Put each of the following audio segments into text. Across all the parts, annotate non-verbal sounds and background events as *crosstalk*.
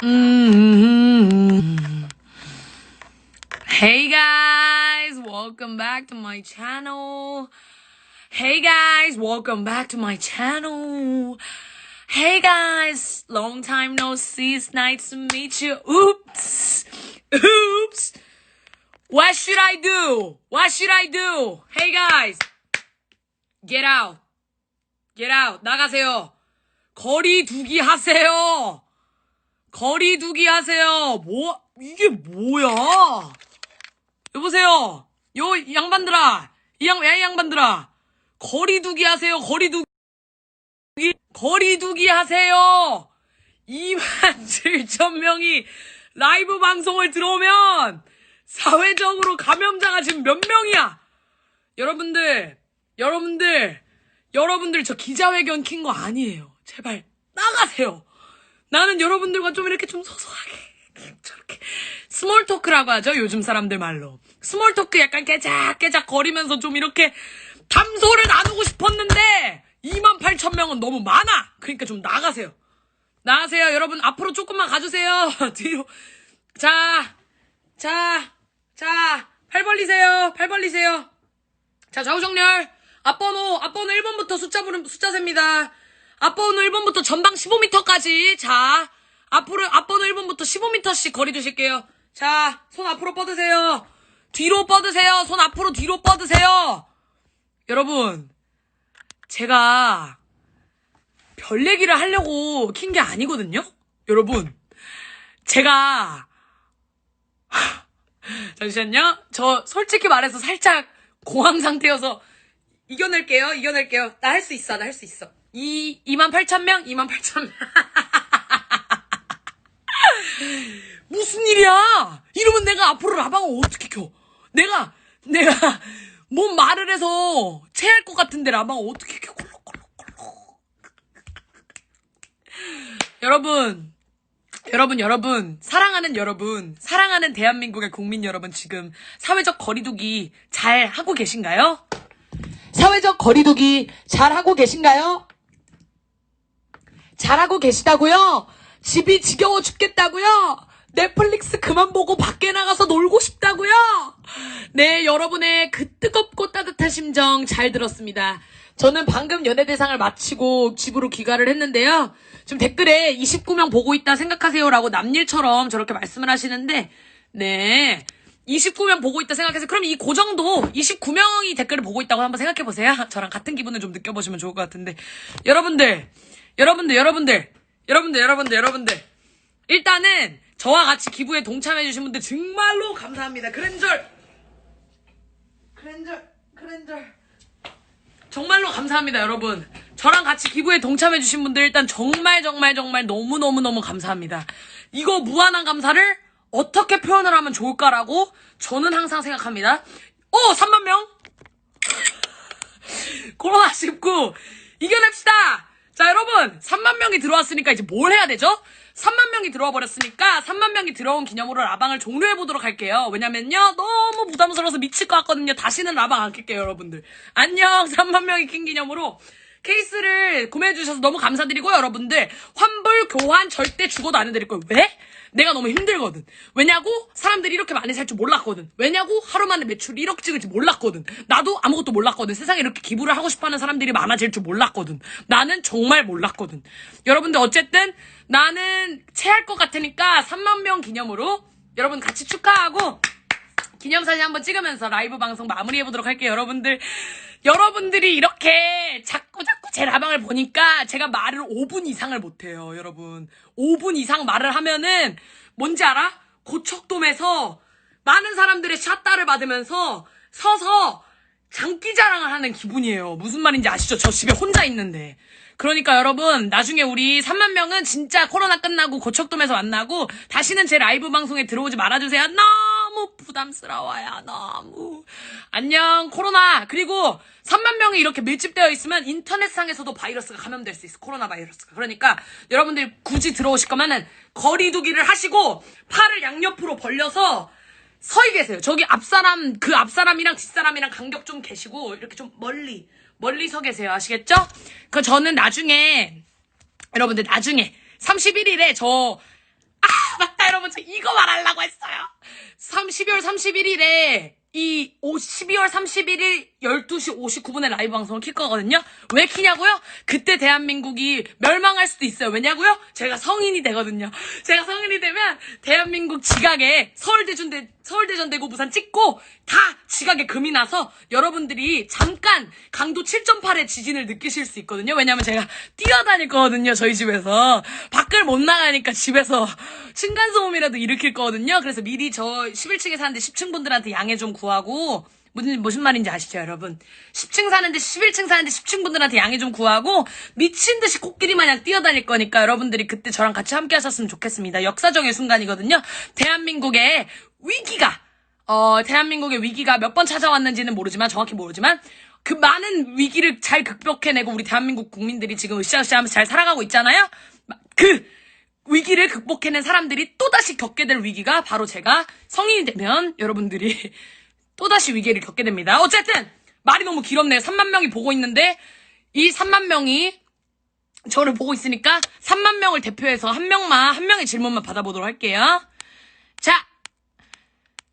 Mm-hmm. Hey guys, welcome back to my channel. Hey guys, welcome back to my channel. Hey guys, long time no see. It's nice to meet you. Oops. Oops. What should I do? What should I do? Hey guys, get out. Get out. 나가세요. 거리 두기 하세요. 거리 두기 하세요. 뭐, 이게 뭐야? 여보세요. 요 양반들아. 이 양, 야, 이 양반들아. 거리 두기 하세요. 거리 두기. 거리 두기 하세요. 2만 7천 명이 라이브 방송을 들어오면 사회적으로 감염자가 지금 몇 명이야? 여러분들, 여러분들, 여러분들 저 기자회견 킨 거 아니에요. 제발 나가세요. 나는 여러분들과 좀 이렇게 좀 소소하게 *laughs* 저렇게 스몰 토크라고 하죠. 요즘 사람들 말로. 스몰 토크 약간 깨작깨작 거리면서 좀 이렇게 담소를 나누고 싶었는데 2만 8천 명은 너무 많아. 그러니까 좀 나가세요. 나가세요. 여러분 앞으로 조금만 가주세요. *laughs* 뒤로. 자, 자, 자, 팔 벌리세요. 팔 벌리세요. 자, 좌우정렬. 앞번호, 앞번호 1번부터 숫자 부름, 숫자 셉니다. 앞번호 1번부터 전방 15m까지. 자, 앞으로, 앞번호 1번부터 15m씩 거리 두실게요. 자, 손 앞으로 뻗으세요. 뒤로 뻗으세요. 손 앞으로 뒤로 뻗으세요. 여러분, 제가 별 얘기를 하려고 킨 게 아니거든요? 여러분, 제가, *laughs* 잠시만요. 저 솔직히 말해서 살짝 공황 상태여서 이겨낼게요. 이겨낼게요. 나 할 수 있어. 나 할 수 있어. 이 2만 8천 명? 2만 8천 명. *laughs* 무슨 일이야? 이러면 내가 앞으로 라방을 어떻게 켜? 내가 내가 뭔 말을 해서 체할 것 같은데 라방을 어떻게 켜? *laughs* 여러분 여러분, 여러분, 사랑하는 여러분, 사랑하는 대한민국의 국민 여러분, 지금 사회적 거리두기 잘 하고 계신가요? 사회적 거리두기 잘 하고 계신가요? 잘하고 계시다고요? 집이 지겨워 죽겠다고요? 넷플릭스 그만 보고 밖에 나가서 놀고 싶다고요? 네, 여러분의 그 뜨겁고 따뜻한 심정 잘 들었습니다. 저는 방금 연예대상을 마치고 집으로 귀가를 했는데요. 지금 댓글에 29명 보고 있다 생각하세요라고 남일처럼 저렇게 말씀을 하시는데, 네. 29명 보고 있다 생각해서 그럼 이 고정도 29명이 댓글을 보고 있다고 한번 생각해 보세요. 저랑 같은 기분을 좀 느껴보시면 좋을 것 같은데 여러분들, 여러분들, 여러분들, 여러분들, 여러분들, 여러분들 일단은 저와 같이 기부에 동참해 주신 분들 정말로 감사합니다. 그랜절, 그랜절, 그랜절. 정말로 감사합니다, 여러분. 저랑 같이 기부에 동참해 주신 분들 일단 정말 정말 정말 너무너무너무 감사합니다. 이거 무한한 감사를 어떻게 표현을 하면 좋을까라고 저는 항상 생각합니다. 오! 3만 명! *laughs* 코로나19 이겨냅시다! 자, 여러분! 3만 명이 들어왔으니까 이제 뭘 해야 되죠? 3만 명이 들어와 버렸으니까 3만 명이 들어온 기념으로 라방을 종료해 보도록 할게요. 왜냐면요. 너무 부담스러워서 미칠 것 같거든요. 다시는 라방 안 킬게요, 여러분들. 안녕. *laughs* 3만 명이 킨 기념으로 케이스를 구매해 주셔서 너무 감사드리고 여러분들 환불 교환 절대 죽어도 안 해드릴 거예요. 왜? 내가 너무 힘들거든. 왜냐고? 사람들이 이렇게 많이 살 줄 몰랐거든. 왜냐고? 하루 만에 매출 1억 찍을지 몰랐거든. 나도 아무것도 몰랐거든. 세상에 이렇게 기부를 하고 싶어 하는 사람들이 많아질 줄 몰랐거든. 나는 정말 몰랐거든. 여러분들 어쨌든 나는 체할 것 같으니까 3만 명 기념으로 여러분 같이 축하하고 기념사진 한번 찍으면서 라이브 방송 마무리해보도록 할게요. 여러분들, 여러분들이 이렇게 자꾸 제 라방을 보니까 제가 말을 5분 이상을 못해요. 여러분. 5분 이상 말을 하면은 뭔지 알아? 고척돔에서 많은 사람들의 샷다를 받으면서 서서 장기 자랑을 하는 기분이에요. 무슨 말인지 아시죠? 저 집에 혼자 있는데. 그러니까 여러분 나중에 우리 3만 명은 진짜 코로나 끝나고 고척돔에서 만나고 다시는 제 라이브 방송에 들어오지 말아주세요. 너무 부담스러워요. 너무. 안녕 코로나. 그리고 3만 명이 이렇게 밀집되어 있으면 인터넷상에서도 바이러스가 감염될 수 있어. 코로나 바이러스가. 그러니까 여러분들 굳이 들어오실 거면은 거리 두기를 하시고 팔을 양옆으로 벌려서 서이 계세요. 저기 앞사람, 그 앞사람이랑 뒷사람이랑 간격 좀 계시고, 이렇게 좀 멀리, 멀리 서 계세요. 아시겠죠? 그 저는 나중에, 여러분들 나중에, 31일에 저, 저 이거 말하려고 했어요. 3, 12월 31일에 이 5, 12월 31일 12시 59분에 라이브 방송을 킬 거거든요. 왜 키냐고요? 그때 대한민국이 멸망할 수도 있어요. 왜냐고요? 제가 성인이 되거든요. 제가 성인이 되면 대한민국 지각에 서울대전대 서울대전대고 부산 찍고 다 지각에 금이 나서 여러분들이 잠깐 강도 7.8의 지진을 느끼실 수 있거든요. 왜냐면 제가 뛰어다닐 거거든요. 저희 집에서 밖을 못 나가니까 집에서 층간소음이라도 일으킬 거거든요. 그래서 미리 저 11층에 사는데 10층 분들한테 양해 좀 구하고 무슨 무슨 말인지 아시죠, 여러분? 10층 사는데 11층 사는데 10층 분들한테 양해 좀 구하고 미친 듯이 코끼리 마냥 뛰어다닐 거니까 여러분들이 그때 저랑 같이 함께 하셨으면 좋겠습니다. 역사적인 순간이거든요. 대한민국의 위기가 어, 대한민국의 위기가 몇 번 찾아왔는지는 모르지만 정확히 모르지만 그 많은 위기를 잘 극복해내고 우리 대한민국 국민들이 지금 으쌰으쌰 하면서 잘 살아가고 있잖아요. 그 위기를 극복해낸 사람들이 또다시 겪게 될 위기가 바로 제가 성인이 되면 여러분들이 *laughs* 또다시 위기를 겪게 됩니다. 어쨌든 말이 너무 길었네요. 3만 명이 보고 있는데 이 3만 명이 저를 보고 있으니까 3만 명을 대표해서 한 명만 한 명의 질문만 받아보도록 할게요. 자,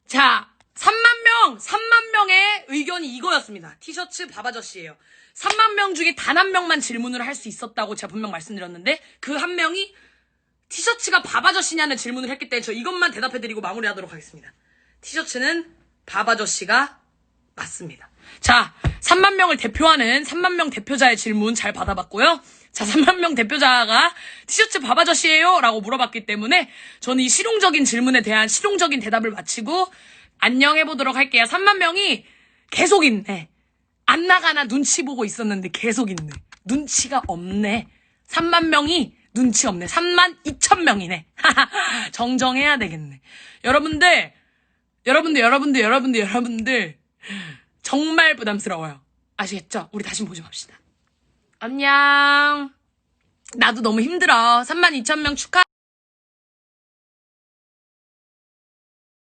자, 3만 명, 3만 명의 의견이 이거였습니다. 티셔츠 바바저씨예요. 3만 명 중에 단 한 명만 질문을 할 수 있었다고 제가 분명 말씀드렸는데 그 한 명이 티셔츠가 바바저씨냐는 질문을 했기 때문에 저 이것만 대답해드리고 마무리하도록 하겠습니다. 티셔츠는 바바저씨가 맞습니다. 자, 3만 명을 대표하는 3만 명 대표자의 질문 잘 받아봤고요. 자, 3만 명 대표자가 티셔츠 바바저씨예요? 라고 물어봤기 때문에 저는 이 실용적인 질문에 대한 실용적인 대답을 마치고 안녕해보도록 할게요. 3만 명이 계속 있네. 안 나가나 눈치 보고 있었는데 계속 있네. 눈치가 없네. 3만 명이 눈치 없네. 3만 2천 명이네. *laughs* 정정해야 되겠네. 여러분들, 여러분들, 여러분들, 여러분들, 여러분들, 정말 부담스러워요. 아시겠죠? 우리 다시 모집 합시다. 안녕. 나도 너무 힘들어. 3만 2천 명 축하.